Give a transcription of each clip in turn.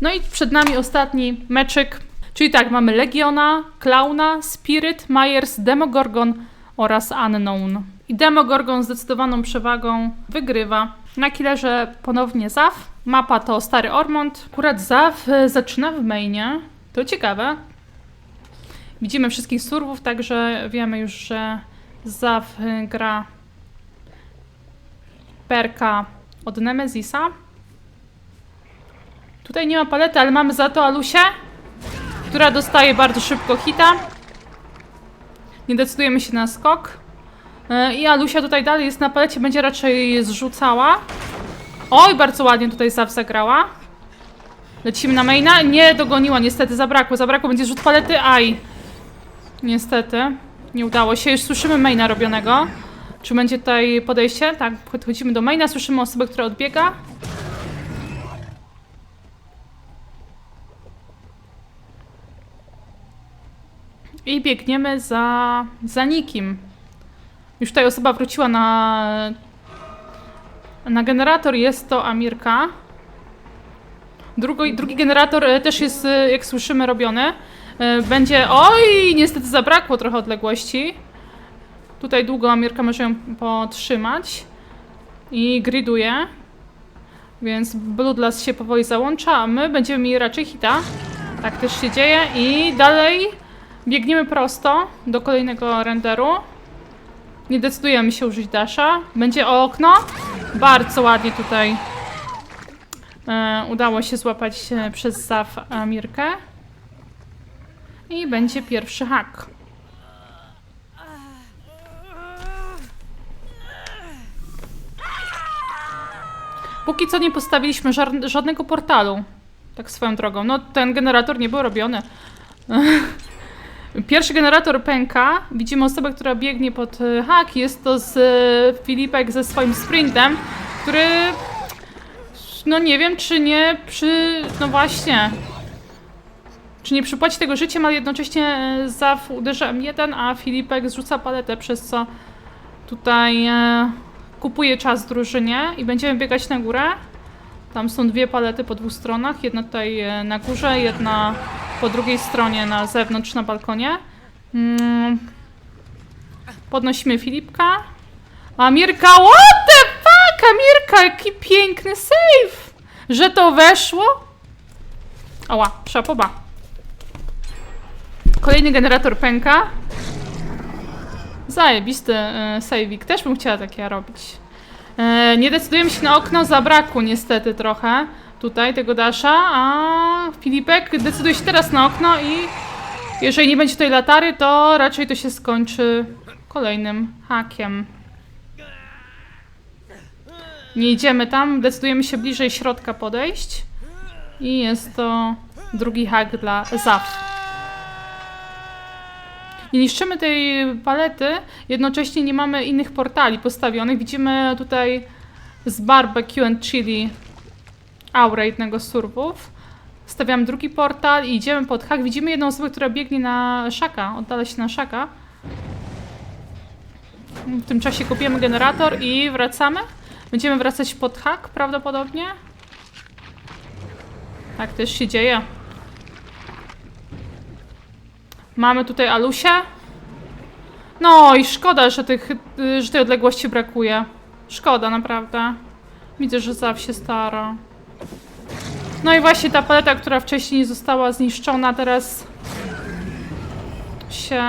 No i przed nami ostatni meczyk. Czyli tak, mamy Legiona, Klauna, Spirit, Myers, Demogorgon oraz Unknown. I Demogorgon zdecydowaną przewagą wygrywa. Na killerze ponownie Zaf. Mapa to Stary Ormond. Akurat Zaf e, zaczyna w mainie. To ciekawe. Widzimy wszystkich surwów, także wiemy już, że Zaf e, gra perka od Nemezisa. Tutaj nie ma palety, ale mamy za to Alusię, która dostaje bardzo szybko hita. Nie decydujemy się na skok. E, I Alusia tutaj dalej jest na palecie, będzie raczej zrzucała. Oj, bardzo ładnie tutaj Zaw zagrała. Lecimy na maina. Nie dogoniła, niestety zabrakło. Zabrakło, będzie rzut palety. Aj. Niestety. Nie udało się. Już słyszymy maina robionego. Czy będzie tutaj podejście? Tak, podchodzimy do maina. Słyszymy osobę, która odbiega. I biegniemy za, za nikim. Już tutaj osoba wróciła na, na generator. Jest to Amirka. Drugi, drugi generator e, też jest, e, jak słyszymy, robiony. E, Będzie... Oj, niestety zabrakło trochę odległości. Tutaj długo Amirka może ją potrzymać. I griduje. Więc Bloodlust się powoli załącza, a my będziemy mieli raczej hita. Tak też się dzieje. I dalej biegniemy prosto do kolejnego renderu. Nie decydujemy się użyć dasha. Będzie okno. Bardzo ładnie tutaj e, udało się złapać przez Zaf Amirkę. I będzie pierwszy hak. Póki co nie postawiliśmy żadnego portalu. Tak swoją drogą. No ten generator nie był robiony. Pierwszy generator pęka. Widzimy osobę, która biegnie pod e, hak. Jest to z e, Filipek ze swoim sprintem, który no nie wiem, czy nie przy... no właśnie. Czy nie przypłaci tego życiem, ale jednocześnie e, Zaf uderza M1, a Filipek zrzuca paletę, przez co tutaj kupuje czas drużynie i będziemy biegać na górę. Tam są dwie palety po dwóch stronach. Jedna tutaj na górze, jedna po drugiej stronie na zewnątrz na balkonie. Mm. Podnosimy Filipka. Amirka, what the fuck? Amirka, jaki piękny save! Że to weszło? Ała, szapoba. Kolejny generator pęka. Zajebisty e, saveik. Też bym chciała takie robić. E, nie decydujemy się na okno, zabrakło niestety trochę tutaj tego dasza, a Filipek decyduje się teraz na okno i jeżeli nie będzie tutaj latary, to raczej to się skończy kolejnym hakiem. Nie idziemy tam, decydujemy się bliżej środka podejść i jest to drugi hak dla Zaf. Nie niszczymy tej palety, jednocześnie nie mamy innych portali postawionych. Widzimy tutaj z barbecue and chili aurę jednego z surwów. Stawiam drugi portal i idziemy pod hak. Widzimy jedną osobę, która biegnie na szaka, oddala się na szaka. W tym czasie kupiemy generator i wracamy. Będziemy wracać pod hak prawdopodobnie. Tak też się dzieje. Mamy tutaj Alusię. No i szkoda, że, tych, że tej odległości brakuje. Szkoda, naprawdę. Widzę, że Zaw się stara. No i właśnie ta paleta, która wcześniej została zniszczona, teraz się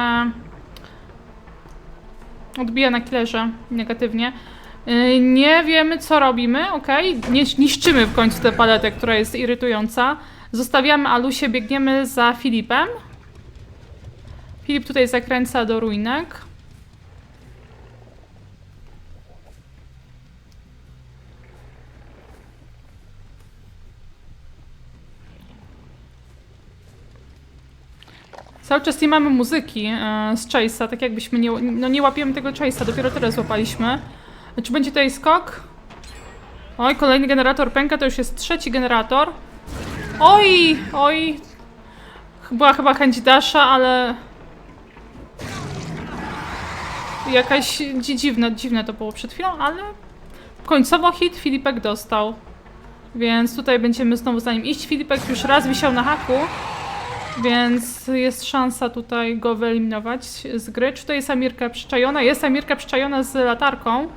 odbija na killerze negatywnie. Yy, Nie wiemy, co robimy, ok? Niszczymy w końcu tę paletę, która jest irytująca. Zostawiamy Alusię, biegniemy za Filipem. Filip tutaj zakręca do ruinek. Cały czas nie mamy muzyki e, z Chase'a, tak jakbyśmy nie, no nie łapiemy tego Chase'a, dopiero teraz złapaliśmy. Czy będzie tutaj skok? Oj, kolejny generator pęka, to już jest trzeci generator. Oj, oj. Była chyba chęć Dasha, ale... Jakaś dzi- dziwne, dziwne to było przed chwilą, ale końcowo hit Filipek dostał. Więc tutaj będziemy znowu za nim iść. Filipek już raz wisiał na haku, więc jest szansa tutaj go wyeliminować z gry. Czy to jest Amirka przyczajona? Jest Amirka przyczajona z latarką,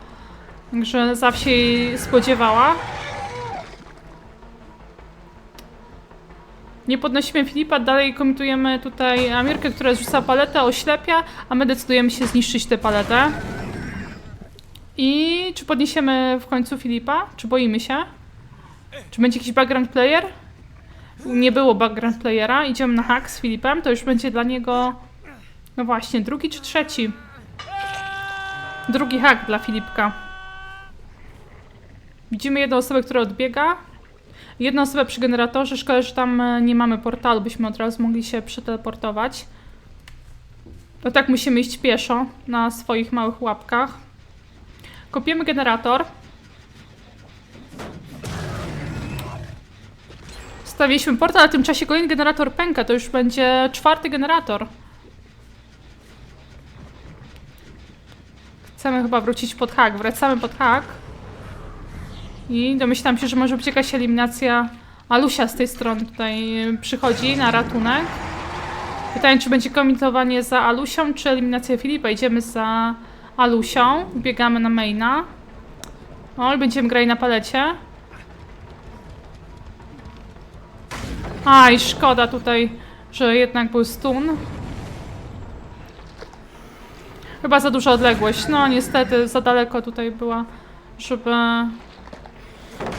także zawsze jej spodziewała. Nie podnosimy Filipa, dalej komitujemy tutaj Amirkę, która rzuca paletę, oślepia, a my decydujemy się zniszczyć tę paletę. I czy podniesiemy w końcu Filipa? Czy boimy się? Czy będzie jakiś background player? Nie było background playera. Idziemy na hack z Filipem. To już będzie dla niego. No właśnie, drugi czy trzeci? Drugi hack dla Filipka. Widzimy jedną osobę, która odbiega. Jedną osobę przy generatorze. Szkoda, że tam e, nie mamy portalu, byśmy od razu mogli się przeteleportować. To tak musimy iść pieszo na swoich małych łapkach. Kopiemy generator. Stawiliśmy portal, a w tym czasie kolejny generator pęka. To już będzie czwarty generator. Chcemy chyba wrócić pod hak. Wracamy pod hak. I domyślam się, że może być jakaś eliminacja. Alusia z tej strony tutaj przychodzi na ratunek. Pytanie, czy będzie komitowanie za Alusią, czy eliminacja Filipa. Idziemy za Alusią. Biegamy na maina. O, i będziemy grali na palecie. Aj, szkoda tutaj, że jednak był stun. Chyba za duża odległość. No niestety, za daleko tutaj była, żeby...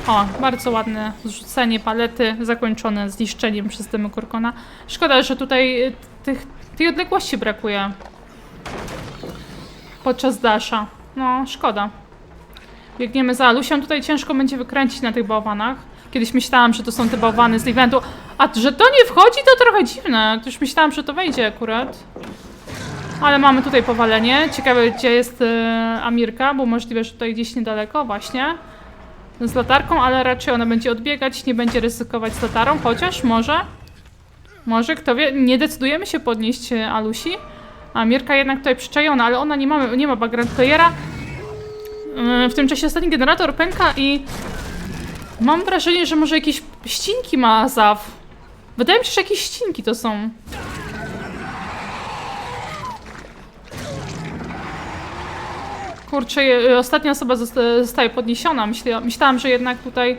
O, bardzo ładne zrzucenie palety, zakończone zniszczeniem przez Demogorgona. Szkoda, że tutaj y, tych, tej odległości brakuje. Podczas dasza. No, szkoda. Biegniemy za Alusią. Tutaj ciężko będzie wykręcić na tych bałwanach. Kiedyś myślałam, że to są te bałwany z eventu. A że to nie wchodzi, to trochę dziwne. Już myślałam, że to wejdzie akurat. Ale mamy tutaj powalenie. Ciekawe, gdzie jest e, Amirka, bo możliwe, że tutaj gdzieś niedaleko właśnie. Z latarką, ale raczej ona będzie odbiegać, nie będzie ryzykować z latarą, chociaż może. Może, kto wie, nie decydujemy się podnieść e, Alusi. Amirka jednak tutaj przyczajona, ale ona nie, mamy, nie ma background playera. E, W tym czasie ostatni generator pęka i Mam wrażenie, że może jakieś ścinki ma Zaw. Wydaje mi się, że jakieś ścinki to są. Kurczę, je- ostatnia osoba zosta- zostaje podniesiona. Myślałam, że jednak tutaj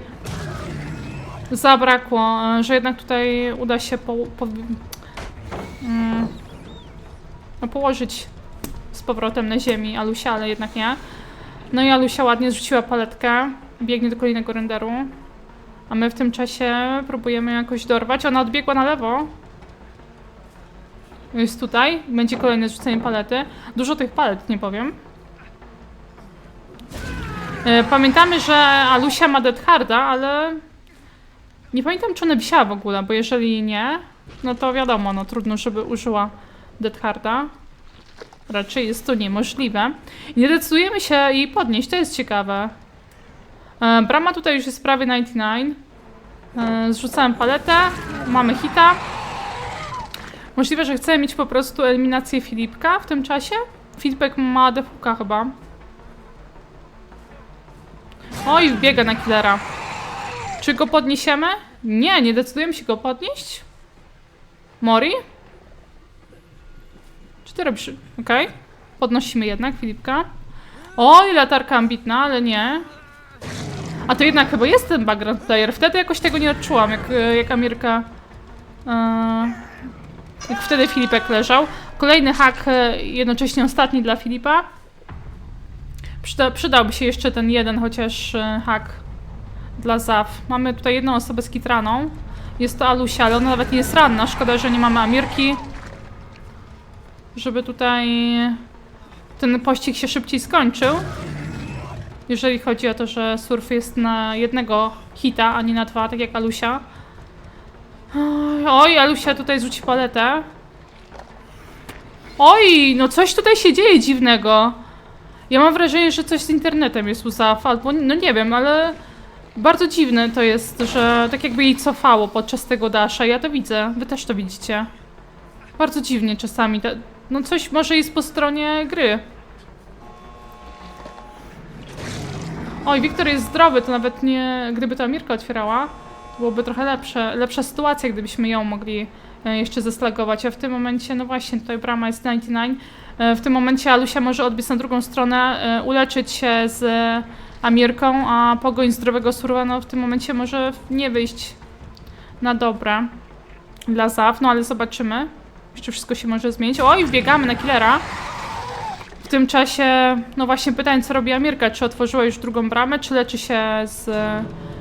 zabrakło, e, że jednak tutaj uda się po, po, mm, no, położyć z powrotem na ziemi Alusia, ale jednak nie. No i Alusia ładnie zrzuciła paletkę. Biegnie do kolejnego renderu. A my w tym czasie próbujemy jakoś dorwać. Ona odbiegła na lewo. Jest tutaj. Będzie kolejne zrzucenie palety. Dużo tych palet, nie powiem. E, Pamiętamy, że Alusia ma Dead Harda, ale nie pamiętam, czy ona wisiała w ogóle, bo jeżeli nie, no to wiadomo, no trudno, żeby użyła Dead Harda. Raczej jest to niemożliwe. Nie decydujemy się jej podnieść, to jest ciekawe. E, Brama tutaj już jest prawie 99. E, Zrzucałem paletę, mamy hita. Możliwe, że chcę mieć po prostu eliminację Filipka w tym czasie. Filipek ma defuka chyba. Oj, biega na killera. Czy go podniesiemy? Nie, nie decydujemy się go podnieść. Mori? Czy ty robisz? Okej. Podnosimy jednak Filipka. Oj, latarka ambitna, ale nie. A to jednak chyba jest ten background player. Wtedy jakoś tego nie odczułam, jak, jak Amirka... e, jak wtedy Filipek leżał. Kolejny hack, e, jednocześnie ostatni dla Filipa. Przyda, przydałby się jeszcze ten jeden chociaż e, hack dla Zaw. Mamy tutaj jedną osobę z kitraną. Jest to Alusia, ale ona nawet nie jest ranna. Szkoda, że nie mamy Amirki. Żeby tutaj ten pościg się szybciej skończył. Jeżeli chodzi o to, że surf jest na jednego hita, a nie na dwa, tak jak Alusia. Oj, Alusia tutaj rzuci paletę. Oj, no coś tutaj się dzieje dziwnego. Ja mam wrażenie, że coś z internetem jest u Zaf, albo no nie wiem, ale bardzo dziwne to jest, że tak jakby jej cofało podczas tego dasza. Ja to widzę, wy też to widzicie. Bardzo dziwnie czasami. No coś może jest po stronie gry. Oj, Wiktor jest zdrowy, to nawet nie... Gdyby to Amirka otwierała, to byłoby trochę lepsze, lepsza sytuacja, gdybyśmy ją mogli e, jeszcze zeslagować. A w tym momencie, no właśnie, tutaj brama jest 99. E, W tym momencie Alusia może odbiec na drugą stronę, e, uleczyć się z Amirką, a pogoń zdrowego surwa, no w tym momencie może nie wyjść na dobre dla Zaw, no ale zobaczymy. Jeszcze wszystko się może zmienić. Oj, wbiegamy na killera. W tym czasie, no właśnie pytanie, co robi Amirka? Czy otworzyła już drugą bramę, czy leczy się z...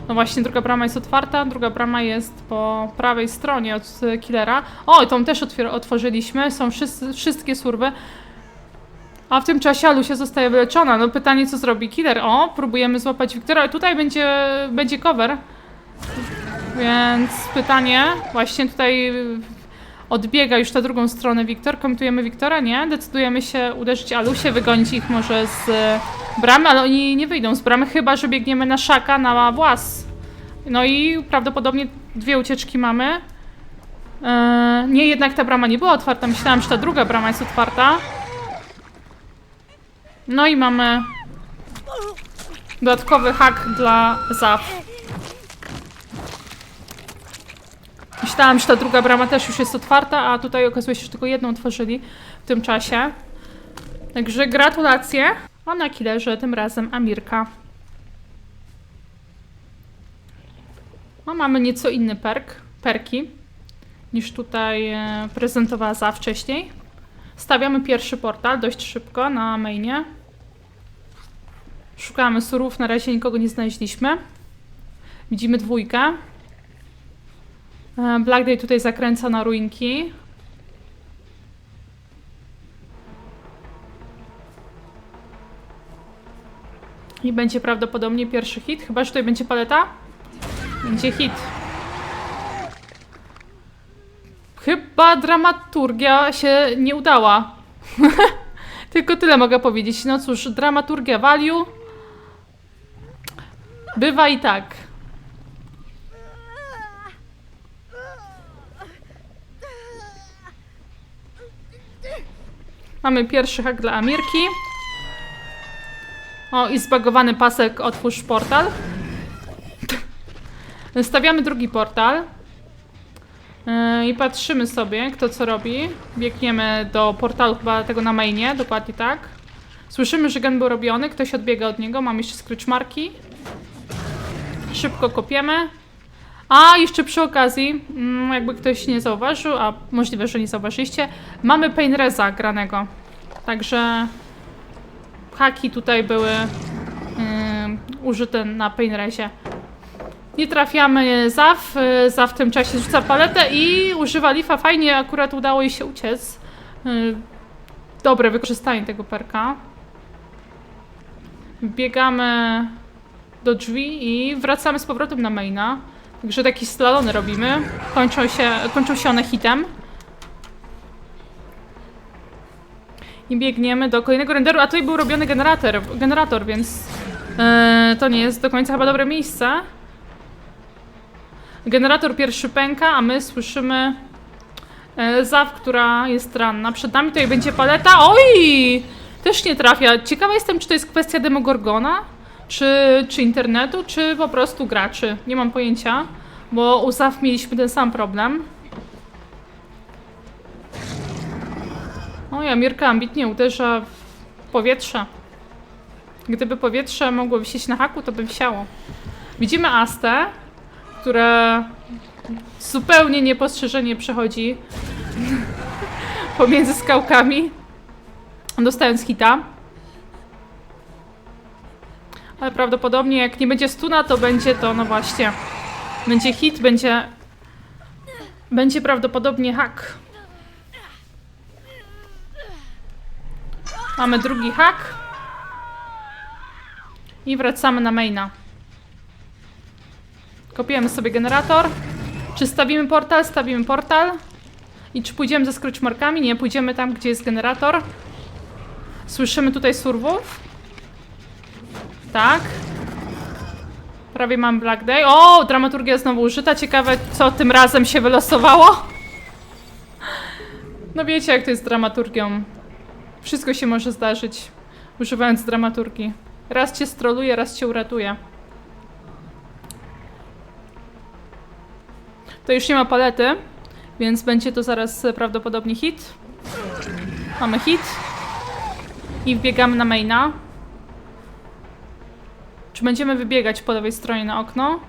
No właśnie, druga brama jest otwarta, druga brama jest po prawej stronie od killera. O, tą też otworzyliśmy, są wszyscy, wszystkie surwy. A w tym czasie Alusia zostaje wyleczona. No pytanie, co zrobi killer? O, próbujemy złapać Wiktora. Tutaj będzie, będzie cover. Więc pytanie, właśnie tutaj odbiega już na drugą stronę Wiktor. Komentujemy Wiktora? Nie. Decydujemy się uderzyć Alusie, wygonić ich może z e, bramy, ale oni nie wyjdą z bramy, chyba że biegniemy na szaka, na włas. No i prawdopodobnie dwie ucieczki mamy. E, nie, jednak ta brama nie była otwarta. Myślałam, że ta druga brama jest otwarta. No i mamy dodatkowy hak dla Zaf. Myślałam, że ta druga brama też już jest otwarta, a tutaj okazuje się, że tylko jedną otworzyli w tym czasie. Także gratulacje. A na killerze tym razem Amirka. No, mamy nieco inny perk, perki niż tutaj e, prezentowała za wcześniej. Stawiamy pierwszy portal dość szybko na mainie. Szukamy surów, na razie nikogo nie znaleźliśmy. Widzimy dwójkę. E, Black Day tutaj zakręca na ruinki. I będzie prawdopodobnie pierwszy hit, chyba że tutaj będzie paleta. Będzie hit. Chyba dramaturgia się nie udała. Tylko tyle mogę powiedzieć. No cóż, dramaturgia value. Bywa i tak. Mamy pierwszy hak dla Amirki. O, i zbagowany pasek, otwórz portal. Stawiamy drugi portal. Yy, I patrzymy sobie, kto co robi. Biegniemy do portalu chyba tego na mainie, dokładnie tak. Słyszymy, że gen był robiony, ktoś odbiega od niego, mam jeszcze scratch marki. Szybko kopiemy. A, jeszcze przy okazji, mm, jakby ktoś nie zauważył, a możliwe, że nie zauważyliście, mamy Painreza granego. Także haki tutaj były ym, użyte na Painrezie. Nie trafiamy Zaw, Zaw w tym czasie rzuca paletę i używa lifa. Fajnie akurat udało jej się uciec. Y, Dobre wykorzystanie tego perka. Biegamy do drzwi i wracamy z powrotem na maina. Także takie slalony robimy. Kończą się, kończą się one hitem. I biegniemy do kolejnego renderu, a tutaj był robiony generator, generator więc yy, to nie jest do końca chyba dobre miejsce. Generator pierwszy pęka, a my słyszymy e, Zaw, która jest ranna. Przed nami tutaj będzie paleta. Oj! Też nie trafia. Ciekawa jestem, czy to jest kwestia Demogorgona, czy, czy internetu, czy po prostu graczy. Nie mam pojęcia, bo u Zaw mieliśmy ten sam problem. Oj, Amirka ambitnie uderza w powietrze. Gdyby powietrze mogło wisieć na haku, to by wisiało. Widzimy Astę, która zupełnie niepostrzeżenie przechodzi pomiędzy skałkami, dostając hita. Ale prawdopodobnie jak nie będzie stuna, to będzie to, no właśnie, będzie hit, będzie, będzie prawdopodobnie hak. Mamy drugi hak. I wracamy na maina. Kopiujemy sobie generator. Czy stawimy portal? Stawimy portal. I czy pójdziemy ze scratchmarkami? Nie, pójdziemy tam, gdzie jest generator. Słyszymy tutaj surwów. Tak. Prawie mam Black Day. O, dramaturgia znowu użyta. Ciekawe, co tym razem się wylosowało. No wiecie, jak to jest z dramaturgią. Wszystko się może zdarzyć, używając dramaturgii. Raz cię stroluje, raz cię uratuje. To już nie ma palety, więc będzie to zaraz prawdopodobnie hit. Mamy hit. I wbiegamy na maina. Czy będziemy wybiegać po lewej stronie na okno?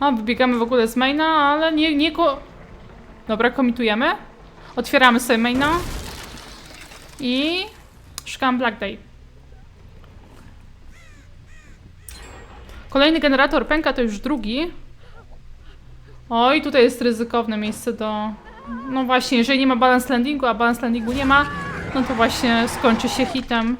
A, wybiegamy w ogóle z maina, ale nie, nie ko... Dobra, komitujemy. Otwieramy sobie maina. I... Szukam Black Day. Kolejny generator pęka, to już drugi. Oj, tutaj jest ryzykowne miejsce do... No właśnie, jeżeli nie ma balance landingu, a balance landingu nie ma, no to właśnie skończy się hitem.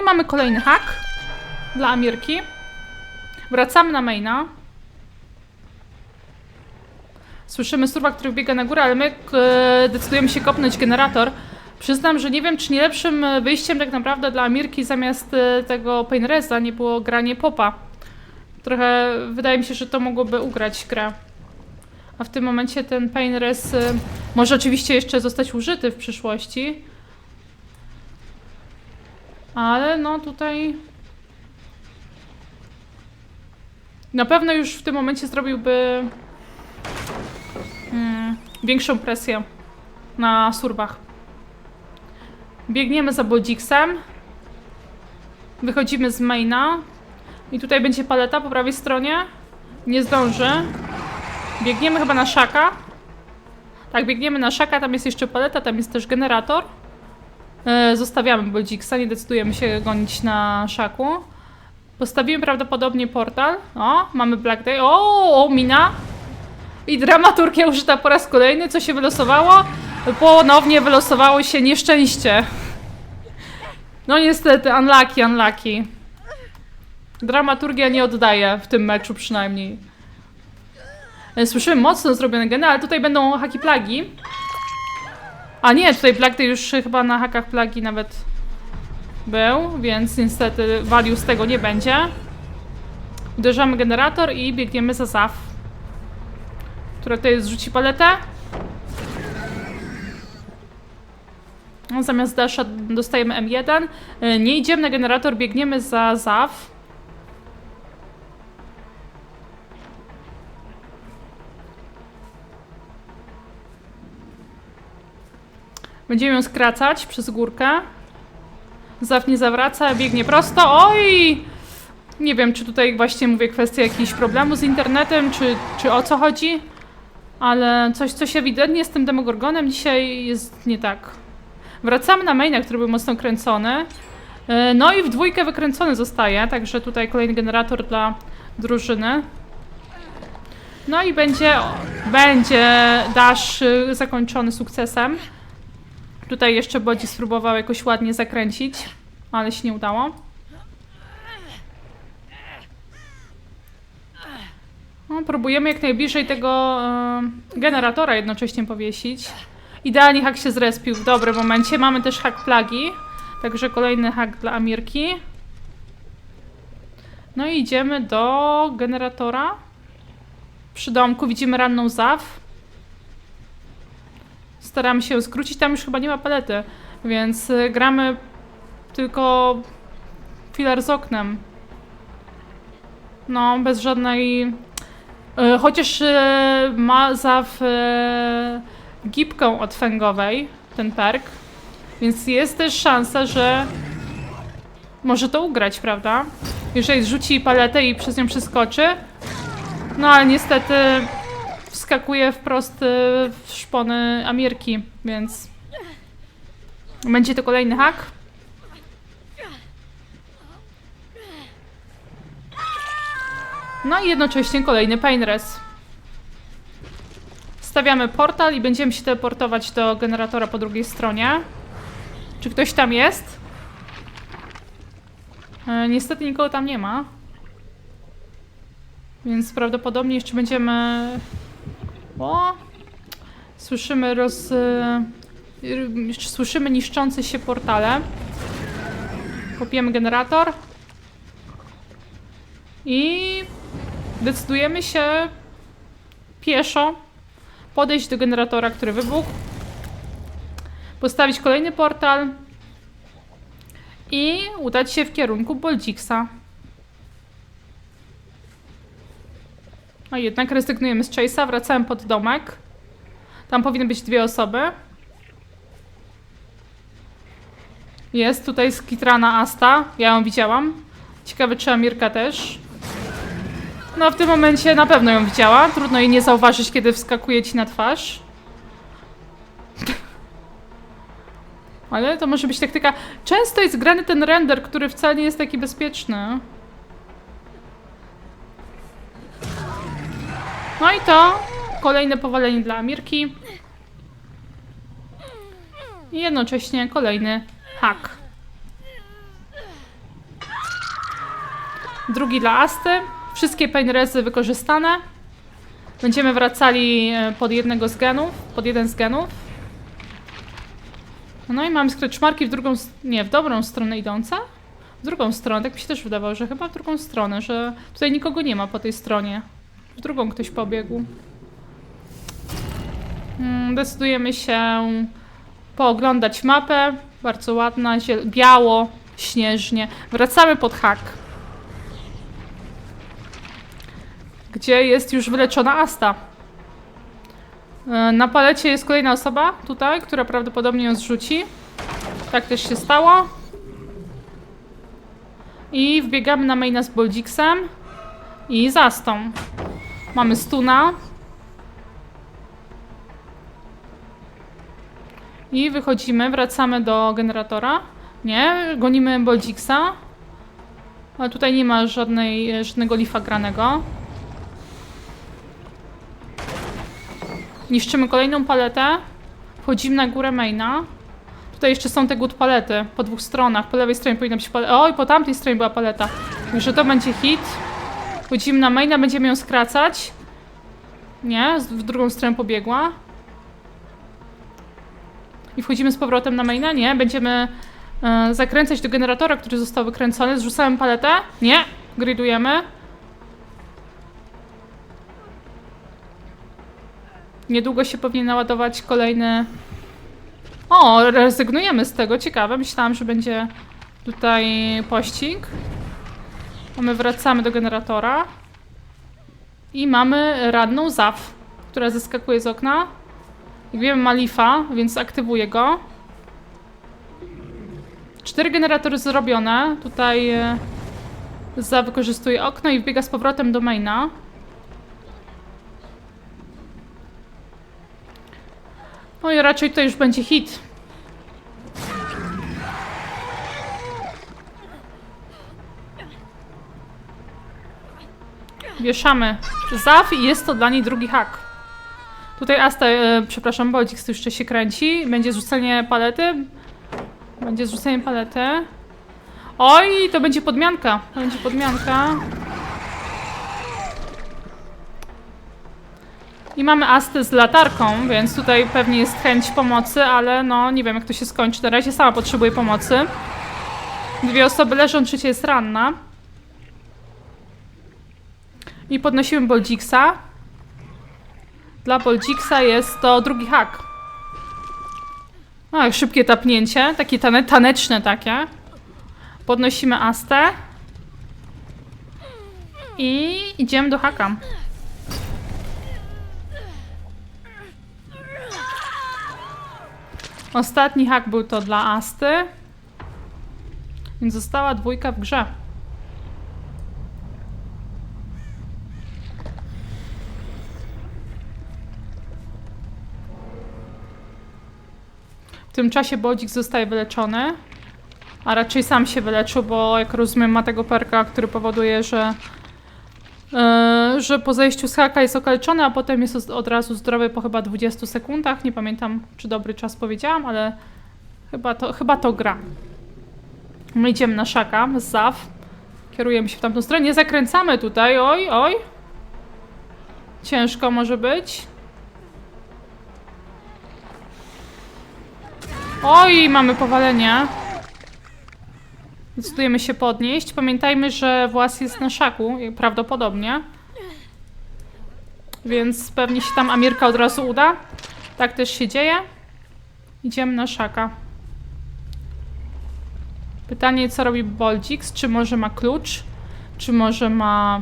I mamy kolejny hack dla Amirki. Wracamy na maina. Słyszymy surwa, który biega na górę, ale my decydujemy się kopnąć generator. Przyznam, że nie wiem, czy nie lepszym wyjściem tak naprawdę dla Amirki zamiast e, tego Painreza nie było granie popa. Trochę wydaje mi się, że to mogłoby ugrać grę. A w tym momencie ten Painrez e, może oczywiście jeszcze zostać użyty w przyszłości. Ale no tutaj... Na pewno już w tym momencie zrobiłby mm, większą presję na surbach. Biegniemy za Boldziksem. Wychodzimy z maina. I tutaj będzie paleta po prawej stronie. Nie zdąży. Biegniemy chyba na szaka. Tak, biegniemy na szaka, tam jest jeszcze paleta, tam jest też generator. E, Zostawiamy Boldziksa, nie decydujemy się gonić na szaku. Postawimy prawdopodobnie portal. O, mamy Black Day. O, o mina. I dramaturgia użyta po raz kolejny. Co się wylosowało? Ponownie wylosowało się nieszczęście. No niestety, unlucky, unlucky. Dramaturgia nie oddaje w tym meczu przynajmniej. E, Słyszymy mocno zrobione geny, ale tutaj będą haki plagi. A nie, tutaj Black już chyba na hakach plagi nawet był, więc niestety value z tego nie będzie. Uderzamy generator i biegniemy za Zaf. Która tutaj zrzuci paletę. No, zamiast dasha dostajemy M1. Y, Nie idziemy na generator, biegniemy za Zaf. Będziemy ją skracać przez górkę. Zaf nie zawraca, biegnie prosto. Oj! Nie wiem, czy tutaj właśnie mówię kwestia jakiegoś problemu z internetem, czy, czy o co chodzi. Ale coś, coś ewidentnie z tym Demogorgonem dzisiaj jest nie tak. Wracamy na maina, który był mocno kręcony. Yy, No i w dwójkę wykręcony zostaje, także tutaj kolejny generator dla drużyny. No i będzie, będzie dash y, zakończony sukcesem. Tutaj jeszcze Bodzi spróbował jakoś ładnie zakręcić, ale się nie udało. No, próbujemy jak najbliżej tego e, generatora jednocześnie powiesić. Idealnie hak się zrespił w dobrym momencie. Mamy też hak plagi, także kolejny hak dla Amirki. No i idziemy do generatora. Przy domku widzimy ranną Zaw. Staramy się skrócić, tam już chyba nie ma palety, więc y, gramy tylko filar z oknem. No, bez żadnej... y, Chociaż y, ma za w, gipką od fęgowej ten perk, więc jest też szansa, że może to ugrać, prawda? Jeżeli zrzuci paletę i przez nią przeskoczy. No ale niestety wskakuje wprost y, w szpony Amirki, więc będzie to kolejny hak. No i jednocześnie kolejny Painres. Stawiamy portal i będziemy się teleportować do generatora po drugiej stronie. Czy ktoś tam jest? E, niestety nikogo tam nie ma. Więc prawdopodobnie jeszcze będziemy o! Słyszymy roz... y, y, Słyszymy niszczące się portale. Kopiemy generator. I decydujemy się pieszo podejść do generatora, który wybuchł, postawić kolejny portal i udać się w kierunku Boldziksa. A jednak rezygnujemy z Chase'a, wracamy pod domek. Tam powinny być dwie osoby. Jest tutaj skitrana Asta. Ja ją widziałam. Ciekawe, czy Amirka też. No, w tym momencie na pewno ją widziała. Trudno jej nie zauważyć, kiedy wskakuje ci na twarz. Ale to może być taktyka. Często jest grany ten render, który wcale nie jest taki bezpieczny. No i to kolejne powalenie dla Amirki. I jednocześnie kolejny hak. Drugi dla Asty. Wszystkie painrezy wykorzystane. Będziemy wracali e, pod jednego z genów, pod jeden z genów. No i mamy skreczmarki w drugą, nie, w dobrą stronę idące. W drugą stronę, tak mi się też wydawało, że chyba w drugą stronę, że tutaj nikogo nie ma po tej stronie. W drugą ktoś pobiegł. Mm, Decydujemy się pooglądać mapę. Bardzo ładna, biało, śnieżnie. Wracamy pod hak. Gdzie jest już wyleczona Asta. E, Na palecie jest kolejna osoba tutaj, która prawdopodobnie ją zrzuci. Tak też się stało. I wbiegamy na maina z Boldziksem i Zastą. Mamy stuna. I wychodzimy, wracamy do generatora. Nie, gonimy Boldziksa. Ale tutaj nie ma żadnej, żadnego lifa granego. Niszczymy kolejną paletę. Wchodzimy na górę maina. Tutaj jeszcze są te good palety po dwóch stronach. Po lewej stronie powinna być paleta. Oj, po tamtej stronie była paleta. Że to będzie hit. Wchodzimy na maina, będziemy ją skracać. Nie, w drugą stronę pobiegła. I wchodzimy z powrotem na maina? Nie, będziemy e, zakręcać do generatora, który został wykręcony. Zrzucamy paletę? Nie, gridujemy. Niedługo się powinien naładować kolejny... O, rezygnujemy z tego, ciekawe. Myślałam, że będzie tutaj pościg. A my wracamy do generatora. I mamy radną Zaf, która zeskakuje z okna. Jak wiemy, ma lifa, więc aktywuję go. Cztery generatory zrobione. Tutaj e, Zaf wykorzystuje okno i wbiega z powrotem do maina. No i raczej to już będzie hit. Wieszamy Zaf i jest to dla niej drugi hak. Tutaj Asta, e, przepraszam, Boldzik jeszcze się kręci. Będzie zrzucenie palety. Będzie zrzucenie palety. Oj, to będzie podmianka. To będzie podmianka. I mamy Astę z latarką, więc tutaj pewnie jest chęć pomocy, ale no nie wiem jak to się skończy. Na razie sama potrzebuje pomocy. Dwie osoby leżą, trzecia jest ranna. I podnosimy Boldziksa. Dla Boldziksa jest to drugi hak. No, szybkie tapnięcie, takie tane, taneczne takie. Podnosimy Astę. I idziemy do haka. Ostatni hak był to dla Asty. Więc została dwójka w grze. W tym czasie Bodzik zostaje wyleczony. A raczej sam się wyleczył, bo jak rozumiem ma tego perka, który powoduje, że e, że po zejściu z haka jest okaleczony, a potem jest od razu zdrowy po chyba 20 sekundach. Nie pamiętam, czy dobry czas powiedziałam, ale chyba to, chyba to gra. My idziemy na szaka z ZAW. Kierujemy się w tamtą stronę. Nie zakręcamy tutaj. Oj, oj. Ciężko może być. Oj, mamy powalenie. Decydujemy się podnieść. Pamiętajmy, że włas jest na szaku, prawdopodobnie. Więc pewnie się tam Amirka od razu uda. Tak też się dzieje. Idziemy na szaka. Pytanie, co robi Boldix? Czy może ma klucz? Czy może ma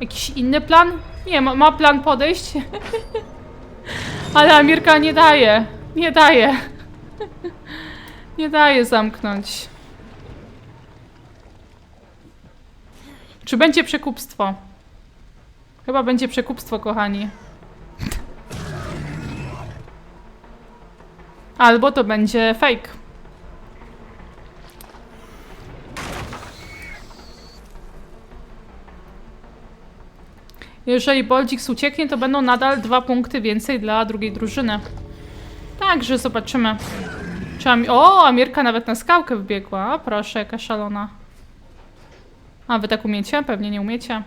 jakiś inny plan? Nie, ma, ma plan podejść. Ale Amirka nie daje. Nie daje. Nie daje zamknąć. Czy będzie przekupstwo? Chyba będzie przekupstwo, kochani. Albo to będzie fake. Jeżeli Boldix ucieknie, to będą nadal dwa punkty więcej dla drugiej drużyny. Także zobaczymy. O, Amirka nawet na skałkę wbiegła. Proszę, jaka szalona. A, wy tak umiecie? Pewnie nie umiecie.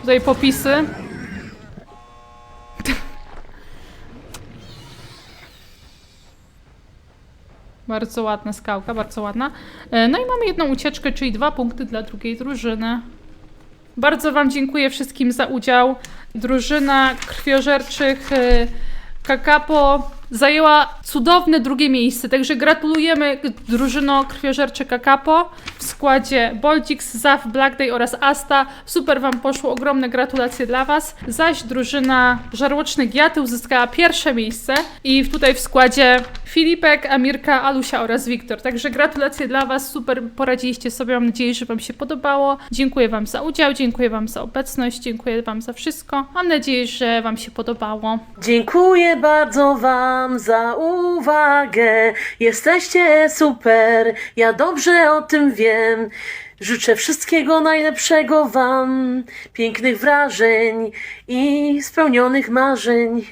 Tutaj popisy. Bardzo ładna skałka, bardzo ładna. E, No i mamy jedną ucieczkę, czyli dwa punkty dla drugiej drużyny. Bardzo Wam dziękuję wszystkim za udział. Drużyna krwiożerczych e, Kakapo zajęła cudowne drugie miejsce, także gratulujemy drużyno krwiożercze Kakapo w składzie Bolcix, Zaf, Blackday oraz Asta. Super Wam poszło, ogromne gratulacje dla Was. Zaś drużyna Żarłoczny Giaty uzyskała pierwsze miejsce i tutaj w składzie Filipek, Amirka, Alusia oraz Wiktor. Także gratulacje dla Was, super poradziliście sobie, mam nadzieję, że Wam się podobało. Dziękuję Wam za udział, dziękuję Wam za obecność, dziękuję Wam za wszystko. Mam nadzieję, że Wam się podobało. Dziękuję bardzo Wam za uwagę. Jesteście super, ja dobrze o tym wiem. Życzę wszystkiego najlepszego Wam, pięknych wrażeń i spełnionych marzeń.